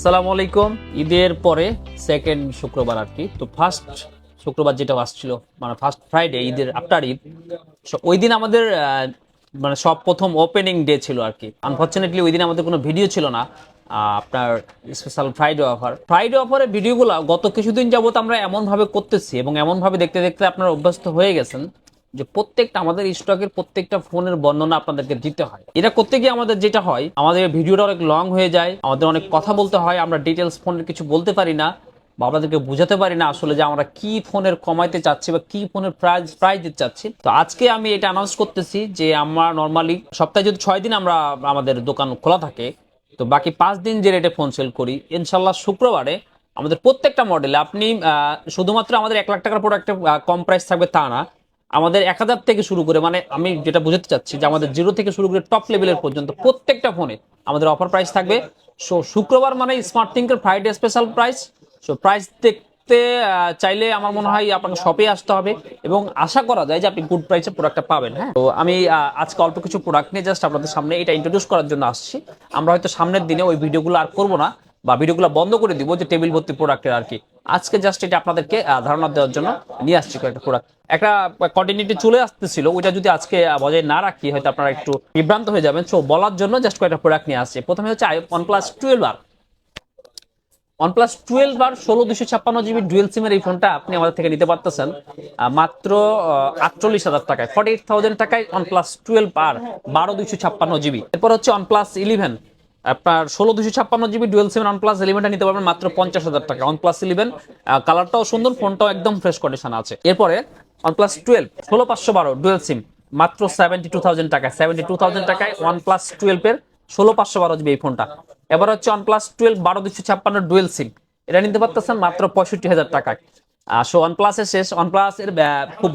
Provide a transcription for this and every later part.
আসসালামু আলাইকুম। ঈদের পরে সেকেন্ড শুক্রবার আর কি। তো ফার্স্ট শুক্রবার যেটা আসছিল মানে ফার্স্ট ফ্রাইডে ঈদের আফটার ঈদ। ওই দিন আমাদের মানে সব প্রথম ওপেনিং ডে ছিল আর কি। আনফর্চুনেটলি ওই দিন আমাদের কোনো ভিডিও ছিল না। আপনার স্পেশাল ফ্রাইডে অফার ফ্রাইডে অফারের ভিডিওগুলো গত কিছুদিন যাবত আমরা এমনভাবে করতেছি এবং এমনভাবে দেখতে দেখতে আপনারা অভ্যস্ত হয়ে গেছেন যে প্রত্যেকটা আমাদের স্টকের প্রত্যেকটা ফোনের বর্ণনা আপনাদেরকে দিতে হয়। এটা করতে গিয়ে আমাদের যেটা হয়, আমাদের ভিডিওটা অনেক লং হয়ে যায়, আমাদের অনেক কথা বলতে হয়, আমরা ডিটেলস ফোনের কিছু বলতে পারি না বা আপনাদেরকে বুঝাতে পারি না আসলে যে আমরা কি ফোনের কমাইতে চাচ্ছি বা কি ফোনের প্রাইস প্রাইস দিতে চাচ্ছি। তো আজকে আমি এটা অ্যানাউন্স করতেছি যে আমরা নর্মালি সপ্তাহে যদি ছয় দিন আমরা আমাদের দোকান খোলা থাকে, তো বাকি পাঁচ দিন যে রেটে ফোন সেল করি ইনশাল্লাহ শুক্রবারে আমাদের প্রত্যেকটা মডেলে আপনি শুধুমাত্র আমাদের এক লাখ টাকার প্রোডাক্টে কম প্রাইস থাকবে তা না আমাদের এক হাজার থেকে শুরু করে মানে আমি যেটা বুঝাতে চাচ্ছি যে আমাদের জিরো থেকে শুরু করে টপ লেভেলের পর্যন্ত প্রত্যেকটা ফোনে আমাদের অফার প্রাইস থাকবে। সো শুক্রবার মানে smart থিঙ্কের Friday special price so price দেখতে চাইলে আমার মনে হয় আপনাকে শপে আসতে হবে এবং আশা করা যায় যে আপনি গুড প্রাইসে প্রোডাক্টটা পাবেন হ্যাঁ? তো আমি আজকে অল্প কিছু প্রোডাক্ট নিয়ে জাস্ট আপনাদের সামনে এটা ইন্ট্রোডিউস করার জন্য আসছি। আমরা হয়তো সামনের দিনে ওই ভিডিওগুলো আর করব না। বা ভিডিওগুলো বন্ধ করে দিব যে টেবিল ভর্তি প্রোডাক্টের আর কি। আজকে জাস্ট এটা আপনাদেরকে ধারণা দেওয়ার জন্য নিয়ে আসছি কয়েকটা প্রোডাক্ট একটা কন্টিনিউটি চলে আসতেছিল, ওইটা যদি আজকে বজায় না রাখি, হয়তো আপনারা একটু বিভ্রান্ত হয়ে যাবেন। সো বলার জন্য জাস্ট কয়েকটা প্রোডাক্ট নিয়ে আসছে। প্রথমে হচ্ছে ওয়ান প্লাস টুয়েলভ আর OnePlus 12 বার ষোলো দুশো ছাপ্পান্ন জিবি ডুয়েল সিমের এই ফোনটা আপনি আমাদের থেকে নিতে পারতেছেন মাত্র আটচল্লিশ হাজার টাকায়। ফর্টি এইট থাউজেন্ড টাকায় OnePlus 12 আর বারো দুশো ছাপ্পান্ন জিবি। এরপর হচ্ছে OnePlus 11 আপনার ষোলো দুশো ছাপ্পান্ন জিবি ডুয়েল সিমের OnePlus 11টা নিতে পারবেন মাত্র পঞ্চাশ হাজার টাকা OnePlus 11 কালারটাও সুন্দর ফোনটাও একদম ফ্রেশ কন্ডিশন আছে। এরপরে OnePlus 12 ষোলো পাঁচশো বারো, ডুয়েল সিম, মাত্র সেভেন্টি টু থাউজেন্ড টাকায়। সেভেন্টি টু থাউজেন্ড টাকায় ওয়ান প্লাস টুয়েলভের ষোলো পাঁচশো বারো জিবি এই ফোনটা এবার হচ্ছে OnePlus 12 বারো দুশো ছাপ্পান্ন ডুয়েল সিম। এটা নিতে পারতেছেন মাত্র পঁয়ষট্টি হাজার টাকায়। সো ওয়ানপ্লাসের শেষ ওয়ানপ্লাস এর খুব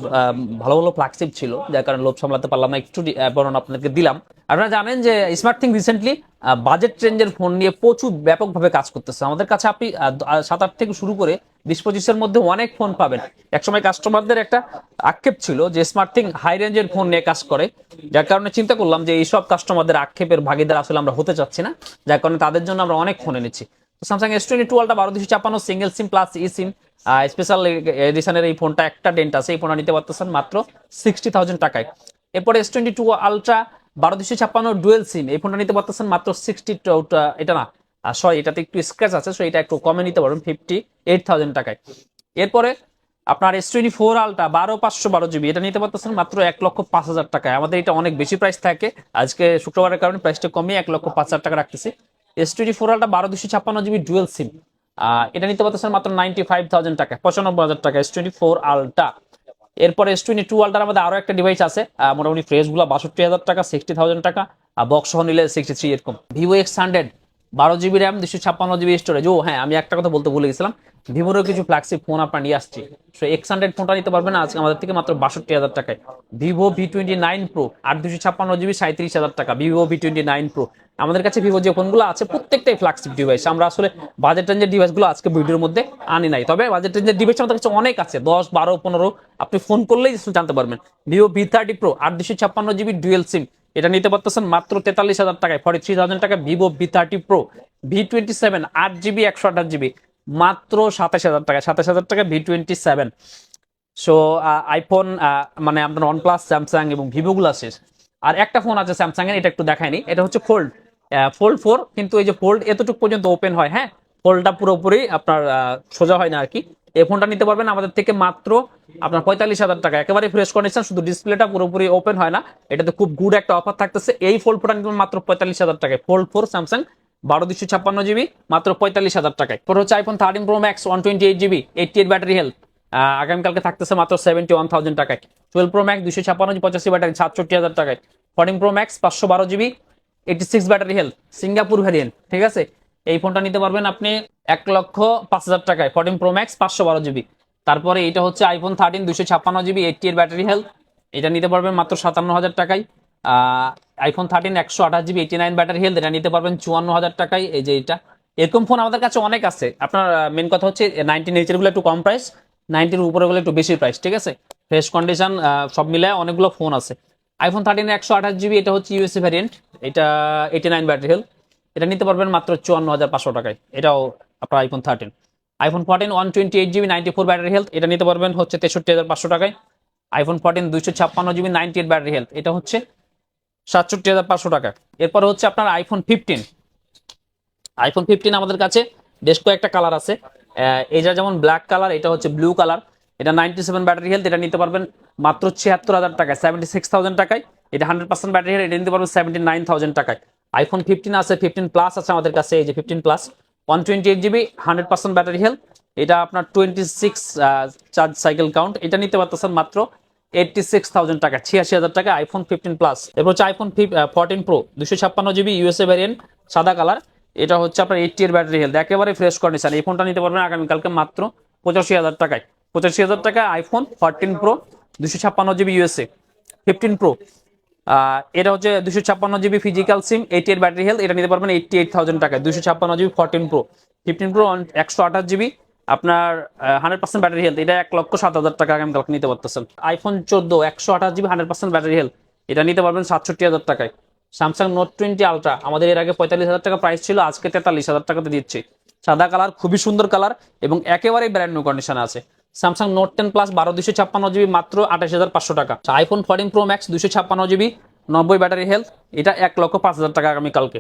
ভালো ভালো ফ্ল্যাগশিপ ছিল যার কারণে লোভ সামলাতে পারলাম না। একটু আহ, বর্ণনা আপনাদেরকে দিলাম। আপনারা জানেন যে স্মার্ট থিং রিসেন্টলি বাজেট রেঞ্জের ফোন নিয়ে প্রচুর ব্যাপকভাবে কাজ করতেছে। আমাদের কাছে আপনি সাত আট থেকে শুরু করে বিশ পঁচিশের মধ্যে অনেক ফোন পাবেন। একসময় কাস্টমারদের একটা আক্ষেপ ছিল যে স্মার্ট থিং হাই রেঞ্জের ফোন নিয়ে কাজ করে। যার কারণে চিন্তা করলাম যে এইসব কাস্টমারদের আক্ষেপের ভাগিদার আসলে আমরা হতে চাচ্ছি না। যার কারণে তাদের জন্য আমরা অনেক ফোন এনেছি। স্যামসাং এস টোয়েন্টি টুয়েলভটা বারো দুশো ছাপ্পান্ন single SIM plus e SIM special এডিশনের এই ফোনটা একটা ডেন্ট আছে, এই ফোনটা নিতে পারতেছেন মাত্র সিক্সটি থাউজেন্ড টাকায়। এরপরে এস টোয়েন্টি টু আলট্রা বারো দুশো ছাপ্পান্ন ডুয়েল সিম এই ফোনটা নিতে পারতেছেন মাত্র সিক্সটি এটা না সরি এটাতে একটু স্ক্র্যাচ আছে সো এটা একটু কমে নিতে পারবেন ফিফটি এইট থাউজেন্ড টাকায়। এরপরে আপনার এস টোয়েন্টি ফোর আলটা বারো পাঁচশো বারো জিবি এটা নিতে পারতেছেন মাত্র এক লক্ষ পাঁচ হাজার টাকায়। আমাদের এটা অনেক বেশি প্রাইস থাকে। আজকে শুক্রবারের কারণে প্রাইসটা কমিয়ে এক লক্ষ পাঁচ হাজার টাকা রাখতেছি। এস টোয়েন্টি ফোর আলটা বারো দুশো ছাপ্পান্ন জিবি ডুয়েল সিম এটা নিতে পারতেছেন মাত্র নাইনটি ফাইভ থাউজেন্ড টাকা পঁচানব্বই হাজার টাকা এস টোয়েন্টি ফোর আলটা এরপর এস টোয়েন্টি টু আলটার মধ্যে আরও একটা ডিভাইস আছে মোটামুটি ফ্রেশগুলো বাষট্টি হাজার টাকা সিক্সটি থাউজেন্ড টাকা আর বক্স নিলে সিক্সটি থ্রি এরকম। ভিভো এক্স হান্ড্রেড বারো জিবি র্যাম দুশো ছাপ্পান্ন জিবি স্টোরেজ ও হ্যাঁ আমি একটা কথা বলতে ভুলে গেছিলাম। ভিভোরও কিছু ফ্ল্যাগশিপ ফোন আপনার নিয়ে আসছি। সো এক্স হান্ড্রেড ফোনটা নিতে পারবেন আজকে আমাদের থেকে মাত্র বাষট্টি হাজার টাকায়। Vivo V twenty nine pro আর দুশো ছাপ্পান্ন জিবি সাঁত্রিশ হাজার টাকা। Vivo V twenty nine pro আমাদের কাছে ভিভো যে ফোনগুলো আছে, প্রত্যেকটাই ফ্ল্যাগশিপ ডিভাইস আমরা আসলে বাজেট রেঞ্জের ডিভাইসগুলো আজকে ভিডিওর মধ্যে আনি নাই। তবে বাজেট রেঞ্জের ডিভাইস আমাদের কাছে অনেক আছে, দশ, বারো, পনেরো। আপনি ফোন করলেই জানতে পারবেন। ভিভো ভি থার্টি প্রো আট দুশো ছাপ্পান্ন জিবি ডুয়েল সিম এটা নিতে পারতেছেন মাত্র তেতাল্লিশ হাজার টাকায়। ফর্টি থ্রি থাউজেন্ড টাকা Vivo V thirty pro V twenty seven আট জিবি একশো আঠাশ জিবি মাত্র সাতাশ হাজার টাকা সাতাশ হাজার টাকা V twenty seven so iPhone মানে আপনার ওয়ান প্লাস স্যামসাং এবং ভিভোগুলো শেষ আর একটা ফোন আছে স্যামসাং এর এটা একটু দেখায়নি। এটা হচ্ছে ফোল্ড ফোল্ড ফোর কিন্তু এই যে ফোল্ড এতটুকু পর্যন্ত ওপেন হয় হ্যাঁ? ফোল্ডটা পুরোপুরি আপনার সোজা হয় না আর কি। এই ফোনটা নিতে পারবেন আমাদের থেকে মাত্র আপনার পঁয়তাল্লিশ হাজার টাকা। একেবারে ফ্রেশ কন্ডিশন শুধু ডিসপ্লেটা পুরোপুরি ওপেন হয় না। এটাতে খুব গুড একটা অফার থাকতেছে। এই ফোল্ড ফোনটা নিতে মাত্র পঁয়তাল্লিশ হাজার টাকায়। ফোল্ড ফোর স্যামসাং বারো দুশো ছাপ্পান্ন জিবি, মাত্র পঁয়তাল্লিশ হাজার টাকায়। পর হচ্ছে iPhone thirteen pro max one twenty eight GB eighty eight battery health আগামীকালকে থাকতেছে মাত্র সেভেন্টি ওয়ান থাউজেন্ড টাকায়। টুয়েলভ প্রো ম্যাক্স দুশো ছাপ্পান্ন পঁচাশি ব্যাটারি সাতষট্টি হাজার টাকায়। ফোরটিন প্রো ম্যাক্স পাঁচশো বারো GB eighty six battery health Singapore variant ঠিক আছে? এই ফোনটা নিতে পারবেন আপনি এক লক্ষ পাঁচ হাজার টাকায়। ফোরটিন প্রো ম্যাক্স পাঁচশো বারো জিবি তারপরে এটা হচ্ছে আইফোন থার্টিন দুশো ছাপ্পান্ন জিবি এইটটি এর ব্যাটারি হেলথ এটা নিতে পারবেন মাত্র সাতান্ন হাজার টাকায়। আইফোন থার্টিন একশো আঠাশ GB eighty nine battery health এটা নিতে পারবেন চুয়ান্ন হাজার টাকায়। এই যে এটা এরকম ফোন আমাদের কাছে অনেক আছে। আপনার মেন কথা হচ্ছে নাইনটিন এইচেরগুলো একটু কম প্রাইস নাইনটির উপরে গুলো একটু বেশি প্রাইস ঠিক আছে? ফ্রেশ কন্ডিশন সব মিলায় অনেকগুলো ফোন আছে। আইফোন থার্টিন একশো আঠাশ জিবি এটা হচ্ছে ইউএসএ ভ্যারিয়েন্ট এটা এইটি নাইন ব্যাটারি হেলথ এটা নিতে পারবেন মাত্র চুয়ান্ন হাজার পাঁচশো টাকায়। এটাও আপনার iPhone thirteen iPhone fourteen one twenty eight GB ninety four battery health এটা নিতে পারবেন হচ্ছে তেষট্টি হাজার পাঁচশো টাকায়। আইফোন ফোরটিন দুইশো ছাপ্পান্ন GB ninety eight battery health এটা হচ্ছে সাতষট্টি হাজার পাঁচশো টাকা। এরপরে হচ্ছে আপনার আইফোন ফিফটিন আইফোন ফিফটিন আমাদের কাছে বেশ কয়েকটা কালার আছে। এটা যেমন ব্ল্যাক কালার এটা হচ্ছে ব্লু কালার এটা নাইনটি সেভেন ব্যাটারি হেলথ এটা নিতে পারবেন মাত্র ছিয়াত্তর হাজার টাকায় সেভেন্টি সিক্স থাউজেন্ড টাকায়। এটা হান্ড্রেড পার্সেন্ট ব্যাটারি হেলথ এটা নিতে পারবেন সেভেন্টি নাইন থাউজেন্ড টাকায়। আইফোন ফিফটিন আছে ফিফটিন প্লাস আছে আমাদের কাছে, এই যে fifteen plus one twenty eight GB hundred percent battery health এটা আপনার twenty six charge cycle count এটা নিতে পারতেছেন মাত্র এইটটি সিক্স থাউজেন্ড টাকা, ছিয়াশি হাজার টাকা আইফোন ফিফটিন প্লাস এরপর হচ্ছে আইফোন ফোরটিন প্রো দুশো ছাপ্পান্ন জিবি ইউএসএ ভ্যারিয়েন্ট সাদা কালার এটা হচ্ছে আপনার এইটটি এর ব্যাটারি হেলথ একেবারে ফ্রেশ কন্ডিশন এই ফোনটা নিতে পারবেন আগামীকালকে মাত্র পঁচাশি হাজার টাকায়। পঁচাশি হাজার টাকা আইফোন ফোরটিন প্রো দুশো ছাপ্পান্ন জিবি ইউএসএ ফিফটিন প্রো এটা হচ্ছে দুশো ছাপ্পান্ন জিবি ফিজিক্যাল সিম এইটি এর ব্যাটারি হেলথ এটা নিতে পারবেন এইটটি এইট থাউজেন্ড টাকায়। দুশো ছাপ্পান্ন GB fourteen pro fifteen pro একশো আঠাশ জিবি। আপনার হান্ড্রেড পার্সেন্ট ব্যাটারি হেলথ এটা এক লক্ষ সাত হাজার টাকা আগামী কালকে নিতে পারতেছেন। আইফোন চোদ্দ, একশো আঠাশ GB hundred percent battery health এটা নিতে পারবেন সাতষট্টি হাজার টাকায়। স্যামসাং নোট টোয়েন্টি আলট্রা আমাদের এর আগে পঁয়তাল্লিশ হাজার টাকা প্রাইস ছিল, আজকে তেতাল্লিশ হাজার টাকাতে দিচ্ছে। সাদা কালার, খুবই সুন্দর কালার এবং একেবারেই ব্র্যান্ড নিউ কন্ডিশন আছে। স্যামসাং নোট টেন প্লাস বারো দুশো ছাপ্পান্ন জিবি মাত্র আঠাশ হাজার পাঁচশো টাকা। আইফোন ফোরটিন প্রো ম্যাক্স দুশো ছাপ্পান্ন জিবি, নব্বই ব্যাটারি হেলথ এটা এক লক্ষ পাঁচ হাজার টাকা আগামীকালকে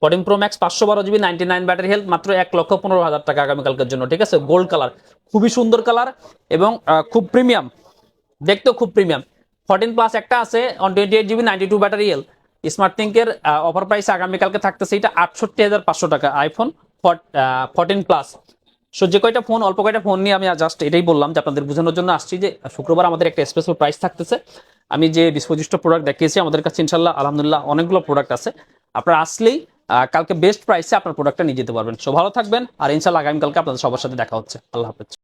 ফোরটিন প্রো ম্যাক্স পাঁচশো বারো GB ninety nine battery health মাত্র এক লক্ষ পনেরো হাজার টাকা আগামীকালকের জন্য, ঠিক আছে? গোল্ড কালার খুবই সুন্দর কালার এবং খুব প্রিমিয়াম দেখতেও খুব প্রিমিয়াম ফোরটিন প্লাস একটা আছে one twenty eight GB ninety two battery health smart থিঙ্কের offer price আগামীকালকে থাকতেছে, এটা আটষট্টি হাজার পাঁচশো টাকা। আইফোন ফোরটিন প্লাস সো যে কয়টা ফোন অল্প কয়টা ফোন নিয়ে আমি জাস্ট এটাই বললাম যে আপনাদের বোঝানোর জন্য আসছি যে শুক্রবার আমাদের একটা স্পেশাল প্রাইস থাকতেছে। আমি যে ডিসপোজিস্ট প্রোডাক্ট দেখিয়েছি, আমাদের কাছে ইনশাল্লাহ আলহামদুলিল্লাহ অনেকগুলো প্রোডাক্ট আছে। আপনারা আসলেই কালকে বেস্ট প্রাইসে আপনার প্রোডাক্টটা নিয়ে যেতে পারবেন। সো ভালো থাকবেন, আর ইনশাল্লাহ আগামীকালকে আপনাদের সবার সাথে দেখা হচ্ছে। আল্লাহ হাফেজ।